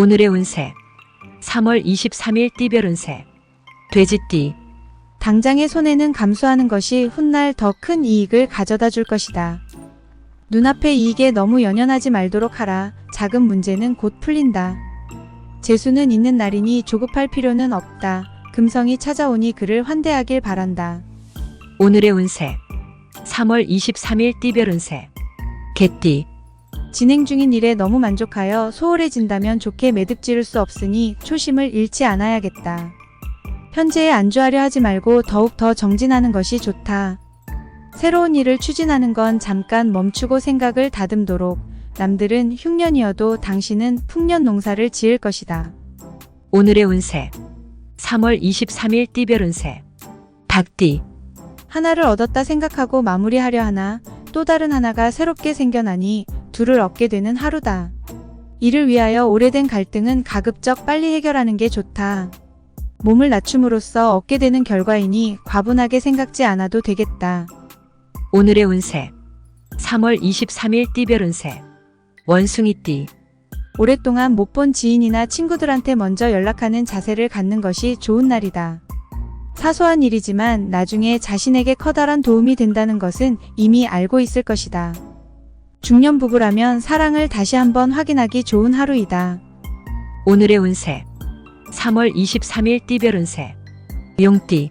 오늘의 운세 3월 23일 띠별 운세 돼지띠 당장의 손해는 감수하는 것이 훗날 더 큰 이익을 가져다 줄 것이다. 눈앞의 이익에 너무 연연하지 말도록 하라. 작은 문제는 곧 풀린다. 재수는 있는 날이니 조급할 필요는 없다. 금성이 찾아오니 그를 환대하길 바란다. 오늘의 운세 3월 23일 띠별 운세 개띠 진행 중인 일에 너무 만족하여 소홀해진다면 좋게 매듭 지을 수 없으니 초심을 잃지 않아야겠다. 현재에 안주하려 하지 말고 더욱 더 정진하는 것이 좋다. 새로운 일을 추진하는 건 잠깐 멈추고 생각을 다듬도록 남들은 흉년이어도 당신은 풍년 농사를 지을 것이다. 오늘의 운세 3월 23일 띠별 운세 닭띠 하나를 얻었다 생각하고 마무리하려 하나 또 다른 하나가 새롭게 생겨나니 둘을 얻게 되는 하루다. 이를 위하여 오래된 갈등은 가급적 빨리 해결하는 게 좋다. 몸을 낮춤으로써 얻게 되는 결과이니 과분하게 생각지 않아도 되겠다. 오늘의 운세 3월 23일 띠별 운세 원숭이띠 오랫동안 못 본 지인이나 친구들한테 먼저 연락하는 자세를 갖는 것이 좋은 날이다. 사소한 일이지만 나중에 자신에게 커다란 도움이 된다는 것은 이미 알고 있을 것이다. 중년 부부라면 사랑을 다시 한번 확인하기 좋은 하루이다. 오늘의 운세 3월 23일 띠별 운세 용띠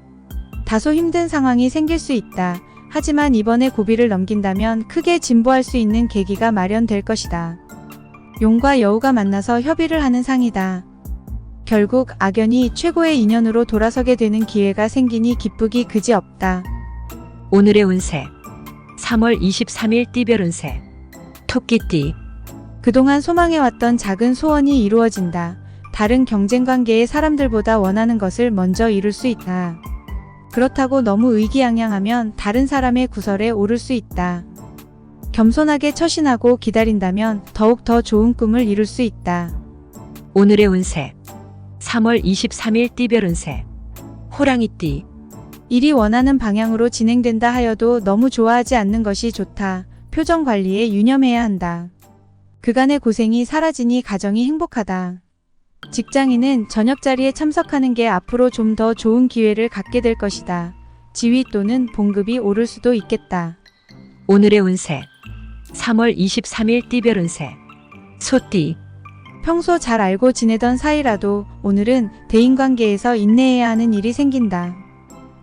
다소 힘든 상황이 생길 수 있다. 하지만 이번에 고비를 넘긴다면 크게 진보할 수 있는 계기가 마련될 것이다. 용과 여우가 만나서 협의를 하는 상이다. 결국 악연이 최고의 인연으로 돌아서게 되는 기회가 생기니 기쁘기 그지 없다. 오늘의 운세 3월 23일 띠별 운세 토끼띠 그동안 소망해왔던 작은 소원이 이루어진다. 다른 경쟁 관계의 사람들보다 원하는 것을 먼저 이룰 수 있다. 그렇다고 너무 의기양양하면 다른 사람의 구설에 오를 수 있다. 겸손하게 처신하고 기다린다면 더욱 더 좋은 꿈을 이룰 수 있다. 오늘의 운세 3월 23일 띠별 운세 호랑이띠 일이 원하는 방향으로 진행된다 하여도 너무 좋아하지 않는 것이 좋다. 표정 관리에 유념해야 한다. 그간의 고생이 사라지니 가정이 행복하다. 직장인은 저녁 자리에 참석하는 게 앞으로 좀 더 좋은 기회를 갖게 될 것이다. 지위 또는 봉급이 오를 수도 있겠다. 오늘의 운세 3월 23일 띠별 운세 소띠 평소 잘 알고 지내던 사이라도 오늘은 대인관계에서 인내해야 하는 일이 생긴다.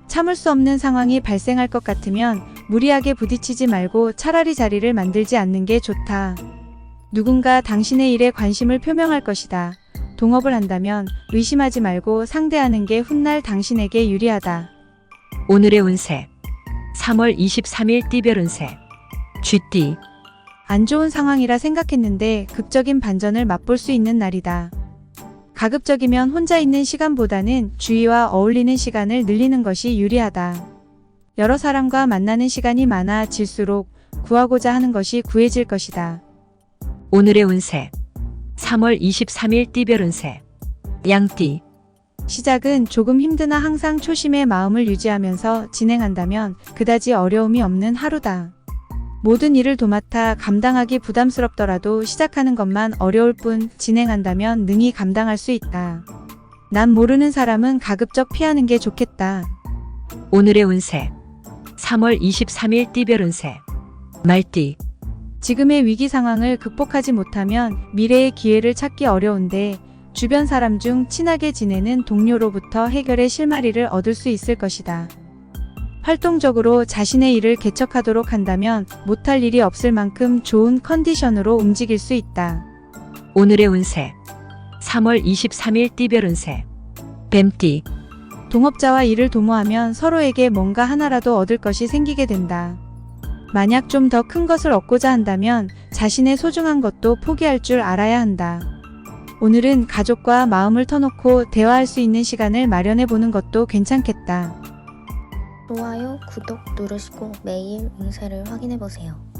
참을 수 없는 상황이 발생할 것 같으면 무리하게 부딪히지 말고 차라리 자리를 만들지 않는 게 좋다. 누군가 당신의 일에 관심을 표명할 것이다. 동업을 한다면 의심하지 말고 상대하는 게 훗날 당신에게 유리하다. 오늘의 운세 3월 23일 띠별 운세 쥐띠 안 좋은 상황이라 생각했는데 극적인 반전을 맛볼 수 있는 날이다. 가급적이면 혼자 있는 시간보다는 주위와 어울리는 시간을 늘리는 것이 유리하다. 여러 사람과 만나는 시간이 많아질수록 구하고자 하는 것이 구해질 것이다. 오늘의 운세 3월 23일 띠별 운세 양띠 시작은 조금 힘드나 항상 초심의 마음을 유지하면서 진행한다면 그다지 어려움이 없는 하루다. 모든 일을 도맡아 감당하기 부담스럽더라도 시작하는 것만 어려울 뿐 진행한다면 능히 감당할 수 있다. 남 모르는 사람은 가급적 피하는 게 좋겠다. 오늘의 운세 3월 23일 띠별 운세 말띠. 지금의 위기 상황을 극복하지 못하면 미래의 기회를 찾기 어려운데 주변 사람 중 친하게 지내는 동료로부터 해결의 실마리를 얻을 수 있을 것이다. 활동적으로 자신의 일을 개척하도록 한다면 못할 일이 없을 만큼 좋은 컨디션으로 움직일 수 있다. 오늘의 운세. 3월 23일 띠별 운세 뱀띠 동업자와 일을 도모하면 서로에게 뭔가 하나라도 얻을 것이 생기게 된다. 만약 좀 더 큰 것을 얻고자 한다면 자신의 소중한 것도 포기할 줄 알아야 한다. 오늘은 가족과 마음을 터놓고 대화할 수 있는 시간을 마련해 보는 것도 괜찮겠다. 좋아요, 구독 누르시고 매일 운세를 확인해 보세요.